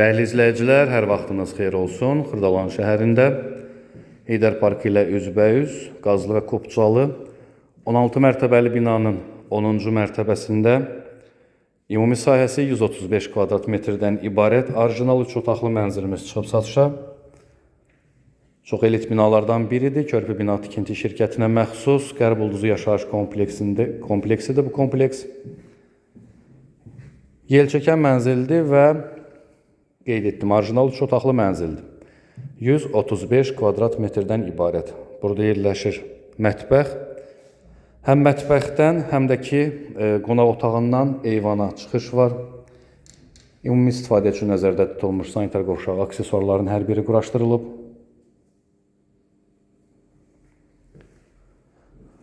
Dəyərli izləyicilər, hər vaxtınız xeyir olsun. Xırdalan şəhərində Heydər Parkı ilə üzbəüz Qazlı Kopçalı 16 mərtəbəli binanın 10-cu mərtəbəsində ümumi sahəsi 135 kvadrat metrdən ibarət orijinal 3 otaqlı mənzilimiz çıxıb satışa. Çox elit binalardan biridir. Körpü bina tikinti şirkətinə məxsus Qərb Ulduzu yaşayış kompleksində kompleksidir bu kompleks. Yelçəkən mənzildir və qeyd etdim, orijinal 3 otaqlı mənzildir. 135 kvadrat metrdən ibarət. Burada yerləşir mətbəx. Həm mətbəxdən, həm də ki, e, qonaq otağından eyvana çıxış var. Ümumi istifadə üçün nəzərdə tutulmuş sanitar qovşağı aksesuarların hər biri quraşdırılıb.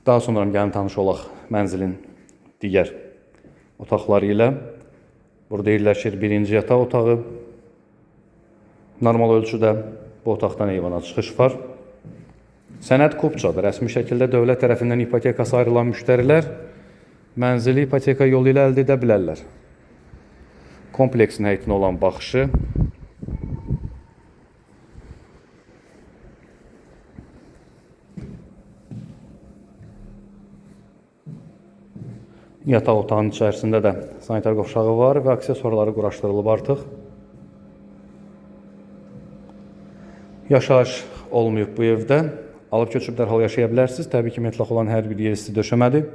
Daha sonra gəlin tanış olaq mənzilin digər otaqları ilə. Burada yerləşir birinci yataq otağı. Normal ölçüdə bu otaqdan eyvana çıxış var. Sənəd kupçadır. Rəsmi şəkildə dövlət tərəfindən ipotekası ayrılan müştərilər mənzili ipoteka yolu ilə əldə edə bilərlər. Kompleksin həyətinə olan baxışı Yataq otağının içərisində də sanitar qovşağı var və aksesuarları quraşdırılıb artıq. Yaşayış olmayıb bu evdə. Alıb köçüb dərhal yaşaya bilərsiniz. Təbii ki, metlaq olan hər bir yer isti döşəmədir.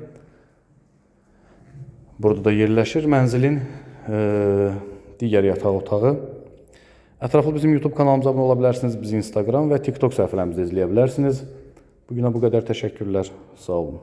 Burada da yerləşir mənzilin e, digər yataq otağı. Ətraflı bizim YouTube kanalımıza abunə ola bilərsiniz. Bizi Instagram və TikTok səhifələrimizdə izləyə bilərsiniz. Bu günə bu qədər təşəkkürlər. Sağ olun.